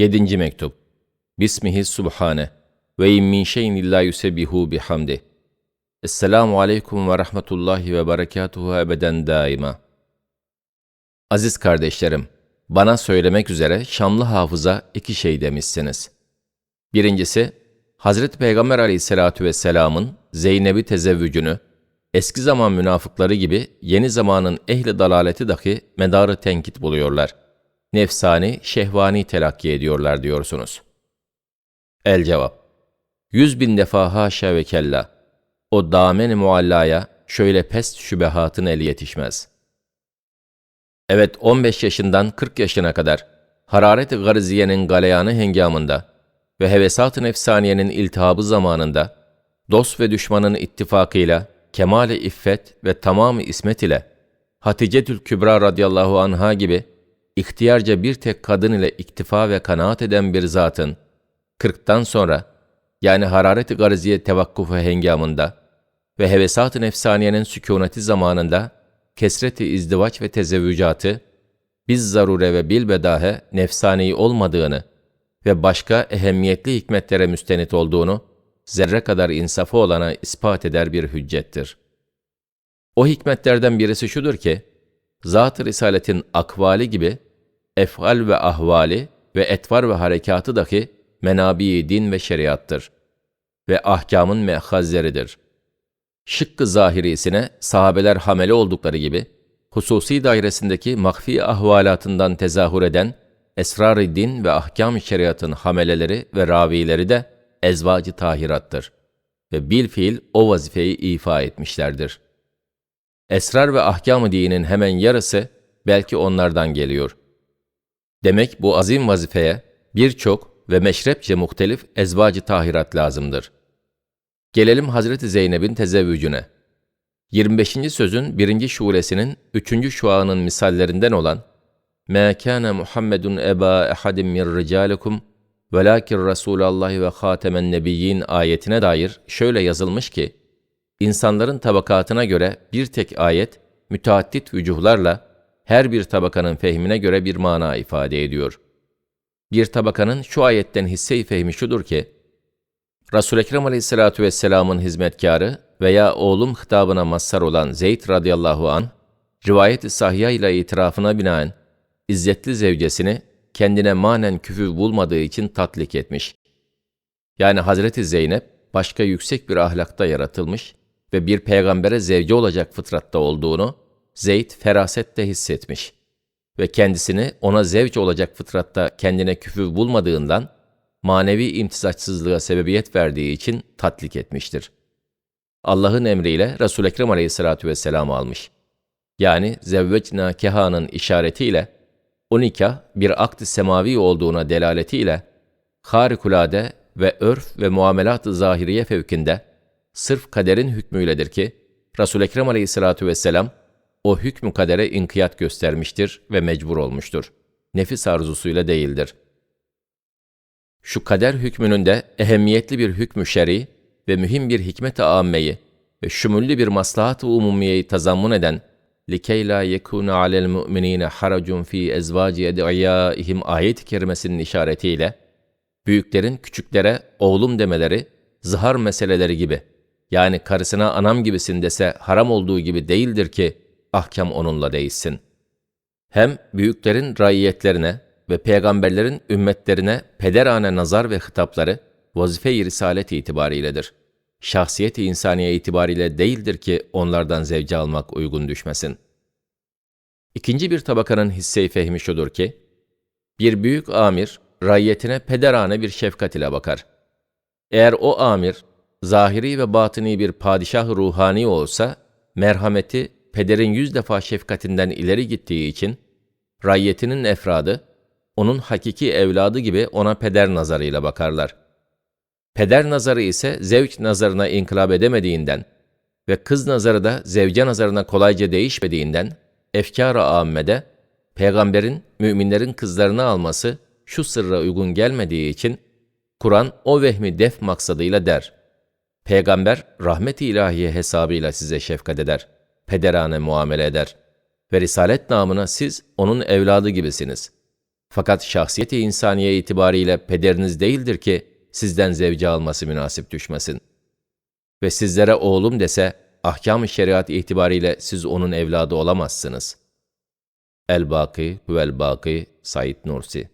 7. mektup. Bismihi subhane ve in min şeyin illa yusebbihu bihamdi. Esselamu aleyküm ve rahmetullahi ve berekatuhu ebeden daima. Aziz kardeşlerim, bana söylemek üzere Şamlı hafıza iki şey demişsiniz. Birincisi, Hazreti Peygamber aleyhissalatu vesselamın Zeynep'i tezevvücünü, eski zaman münafıkları gibi yeni zamanın ehli dalaleti dahi medarı tenkit buluyorlar. Nefsani, şehvani telakki ediyorlar diyorsunuz. El cevap. Yüz bin defa haşa ve kella. O damen-i muallaya şöyle pest şübehatın eli yetişmez. Evet 15 yaşından 40 yaşına kadar hararet-i gariziyenin galeyanı hengamında ve hevesat-ı nefsaniyenin iltihabı zamanında dost ve düşmanın ittifakıyla kemal-i iffet ve tamam-ı ismet ile Hatice-tül Kübra radıyallahu anha gibi ihtiyarca bir tek kadın ile iktifa ve kanaat eden bir zatın, kırktan sonra, yani hararet-i gariziye tevakkufu hengamında ve hevesat-ı nefsaniyenin sükuneti zamanında, kesret-i izdivaç ve tezevvücatı, biz zarure ve bilbedahe nefsani olmadığını ve başka ehemmiyetli hikmetlere müstenit olduğunu, zerre kadar insafı olana ispat eder bir hüccettir. O hikmetlerden birisi şudur ki, Zat-ı Risaletin akvali gibi, efal ve ahvali ve etvar ve harekatı dahi menabi din ve şeriattır ve ahkamın mehazleridir. Şıkkı zahirisine sahabeler hamele oldukları gibi, hususi dairesindeki mahfi ahvalatından tezahür eden esrar-ı din ve ahkam-ı şeriatın hameleleri ve ravileri de ezvacı tahirattır ve bil fiil o vazifeyi ifa etmişlerdir. Esrar ve ahkam-ı dinin hemen yarısı belki onlardan geliyor. Demek bu azim vazifeye birçok ve meşrepçe muhtelif ezvacı tahirat lazımdır. Gelelim Hazreti Zeynep'in tezevvücüne. 25. sözün 1. şulesinin 3. şuağının misallerinden olan مَا كَانَ مُحَمَّدٌ اَبَا اَحَدٍ مِنْ رِجَالِكُمْ وَلَاكِنْ رَسُولَ اللّٰهِ ve خَاتَمَ nebiyyin ayetine dair şöyle yazılmış ki, insanların tabakatına göre bir tek ayet, müteaddit vücuhlarla her bir tabakanın fehmine göre bir mana ifade ediyor. Bir tabakanın şu ayetten hisse-i fehmi şudur ki, Resul-i Ekrem aleyhissalatu vesselamın hizmetkarı veya oğlum hitabına mazhar olan Zeyd radıyallahu an rivayet-i sahih ile itirafına binaen izzetli zevcesini kendine manen küfü bulmadığı için tatlik etmiş. Yani Hazreti Zeynep başka yüksek bir ahlakta yaratılmış ve bir peygambere zevce olacak fıtratta olduğunu Zeyd ferasette hissetmiş ve kendisini ona zevç olacak fıtratta kendine küfü bulmadığından manevi imtizaçsızlığa sebebiyet verdiği için tatlik etmiştir. Allah'ın emriyle Resul-i Ekrem aleyhissalatu vesselam almış. Yani zevvecna kehanın işaretiyle o nikah bir akt semavi olduğuna delaletiyle harikulade ve örf ve muamelat-ı zahiriye fevkinde sırf kaderin hükmüyledir ki Resul-i Ekrem aleyhissalatu vesselam o hükmü kadere inkiyat göstermiştir ve mecbur olmuştur. Nefis arzusuyla değildir. Şu kader hükmünün de ehemmiyetli bir hükmü şer'i ve mühim bir hikmet-i âmmeyi ve şümüllü bir maslahat-ı umumiyeyi tazammun eden لِكَيْ لَا يَكُونَ عَلَى الْمُؤْمِنِينَ حَرَجٌ ف۪ي اَزْوَاجِ اَدْعِيَائِهِمْ ayet-i kerimesinin işaretiyle, büyüklerin küçüklere oğlum demeleri, zihar meseleleri gibi, yani karısına anam gibisin dese haram olduğu gibi değildir ki, ahkam onunla değişsin. Hem büyüklerin raiyetlerine ve peygamberlerin ümmetlerine pederane nazar ve hitapları, vazife-i risalet itibariyledir şahsiyet-i insaniye itibariyle değildir ki onlardan zevce almak uygun düşmesin. İkinci bir tabakanın hisse-i fehmi şudur ki, bir büyük amir, rayyetine pederane bir şefkat ile bakar. Eğer o amir, zahiri ve batini bir padişah ruhani olsa, merhameti pederin yüz defa şefkatinden ileri gittiği için, rayyetinin efradı, onun hakiki evladı gibi ona peder nazarıyla bakarlar. Peder nazarı ise zevç nazarına inkılap edemediğinden ve kız nazarı da zevce nazarına kolayca değişmediğinden, efkar-ı âmmede, peygamberin müminlerin kızlarını alması şu sırra uygun gelmediği için, Kur'an o vehmi def maksadıyla der. Peygamber rahmet-i ilahiye hesabıyla size şefkat eder, pederane muamele eder ve risalet namına siz onun evladı gibisiniz. Fakat şahsiyeti insaniye itibariyle pederiniz değildir ki sizden zevce alması münasip düşmesin. Ve sizlere oğlum dese, ahkam-ı şeriat itibariyle siz onun evladı olamazsınız. El-Baki, Huvel-Baki, Said Nursi